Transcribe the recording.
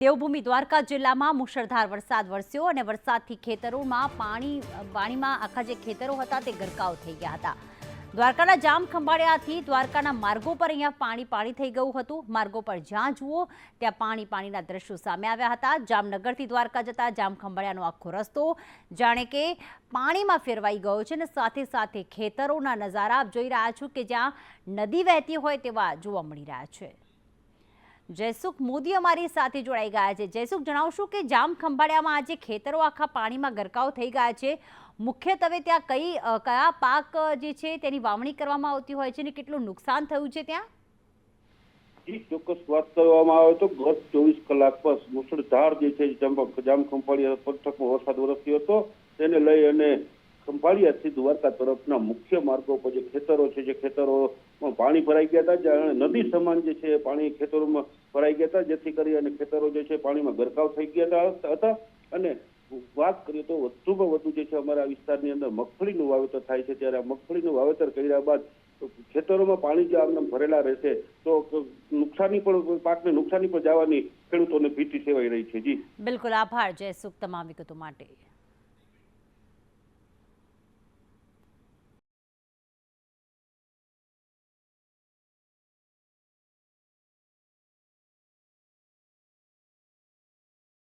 દેવભૂમિ દ્વારકા જિલ્લામાં મુશળધાર વરસાદ વરસ્યો અને વરસાદથી ખેતરોમાં પાણી પાણીમાં આખા જે ખેતરો હતા તે ગરકાવ થઈ ગયા હતા. દ્વારકાના જામ ખંભાળિયાથી દ્વારકાના માર્ગો પર અહીંયા પાણી પાણી થઈ ગયું હતું. માર્ગો પર જ્યાં જુઓ, ત્યાં પાણી પાણીના દ્રશ્યો સામે આવ્યા હતા. જામનગરથી દ્વારકા જતા જામ ખંભાળિયાનો આખો રસ્તો જાણે કે પાણીમાં ફેરવાઈ ગયો છે અને સાથે સાથે ખેતરોના નજારા આપ જોઈ રહ્યા છો કે જ્યાં નદી વહેતી હોય તેવા જોવા મળી રહ્યા છે. જયસુખ મોદી અમારી સાથે જોડાઈ ગયા છે. જયસુખ, જણાવશો કે જામ ખંભાળિયામાં આજે ખેતરો આખા પાણીમાં ગરકાવ થઈ ગયા છે. મુખ્યત્વે ત્યાં કઈ કયા પાક જે છે તેની વાવણી કરવામાં આવતી હોય છે અને કેટલું નુકસાન થયું છે ત્યાં? ચોક્કસ વાત કરવામાં આવે તો ગત ચોવીસ કલાક પર મુસળધાર જે છે જામ ખંભાળિયા પંથકમાં વરસાદ વરસ્યો હતો. તેને લઈ અને ખંભાળિયાથી દ્વારકા તરફના મુખ્ય માર્ગો પર જે ખેતરો છે, જે ખેતરોમાં પાણી ભરાઈ ગયા હતા, જ્યાં નદી સમાન જે છે પાણી ખેતરોમાં ભરાઈ ગયા હતા, જેથી કરી અને ખેતરો જે છે પાણીમાં ગરકાવ થઈ ગયા હતા અને વાત કરીએ તો વધુમાં વધુ જે છે, અમારા વિસ્તારની અંદર મગફળીનું વાવેતર થાય છે. ત્યારે આ મગફળીનું વાવેતર કર્યા બાદ ખેતરોમાં પાણી જો આમને ભરેલા રહેશે, તો નુકસાની પણ, પાકને નુકસાની પણ જવાની ખેડૂતોને ભીતિ સેવાઈ રહી છે. જી. બિલકુલ આભાર. જયસુખ તમામ વિગતો માટે.